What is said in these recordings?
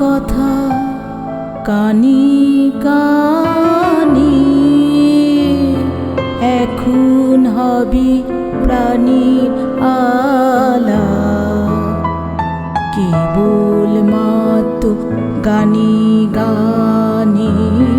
কথা কানি কানি এখন হবে প্রাণীর আলা। কেবল মাত্র গানি গানি।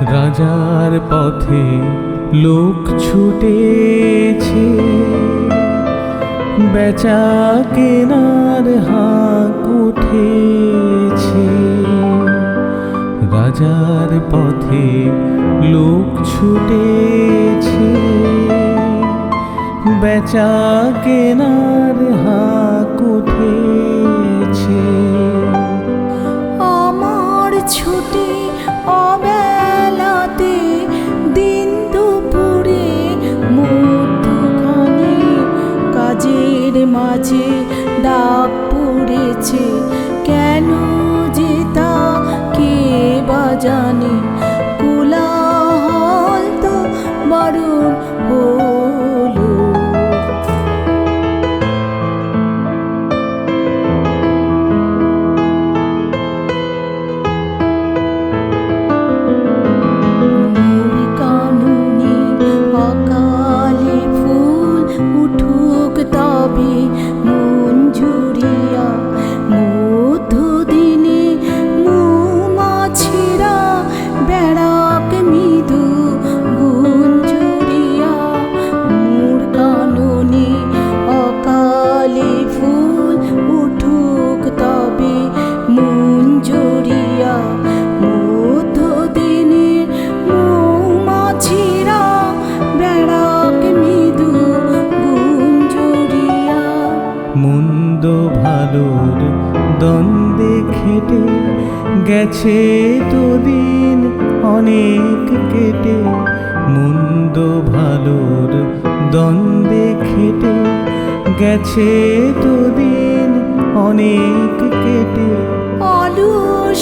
রাজার পথে লোক ছুটেছে। বেচা কেনার হাঁক উঠেছে। রাজার পথে লোক ছুটেছে। বেচা কেনার হাঁক উঠেছে। আমার ছুটি অবেলাতে জানে কোলাহল তো বারণ মন্দ ভালোর দ্বন্দ্বে খেটে গেছে দিন অনেক কেটে মন্দ ভালোর দ্বন্দ্বে খেটে গেছে দিন অনেক কেটে অলস